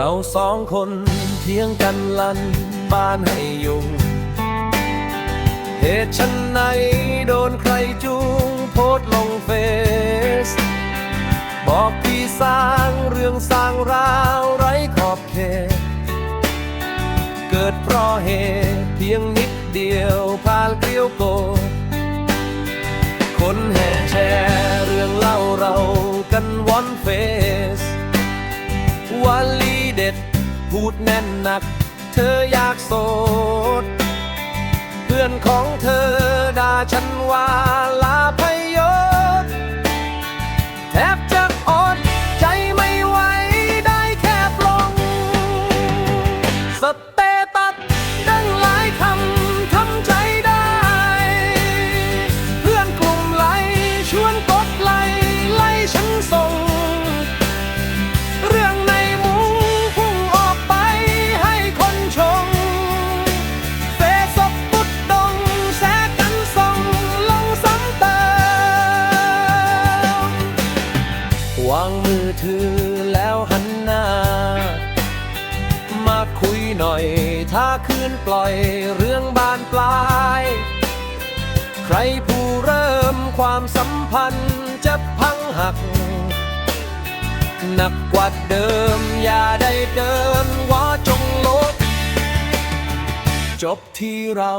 เราสองคนเทียงกันลันบ้านให้ยุงเหตุฉันไหนโดนใครจูงโพสลงเฟซบอกพี่สร้างเรื่องสร้างราวไร้ขอบเขต เกิดเพราะเหตุเพียงนิดเดียวพานเกลียวโก คนแห่แชร์เรื่องเล่าเรากันวอนเฟซวลีเด็ด พูดแน่นหนัก เธออยากโสด เพื่อนของเธอด่าฉันว่าลาพยศแทบจะ มาคุยหน่อย ถ้าคืนปล่อยเรื่องบานปลาย ใครผู้เริ่มความสัมพันธ์จะพังหัก หนักกว่าเดิมอย่าได้เดินว่าจงลบจบที่เรา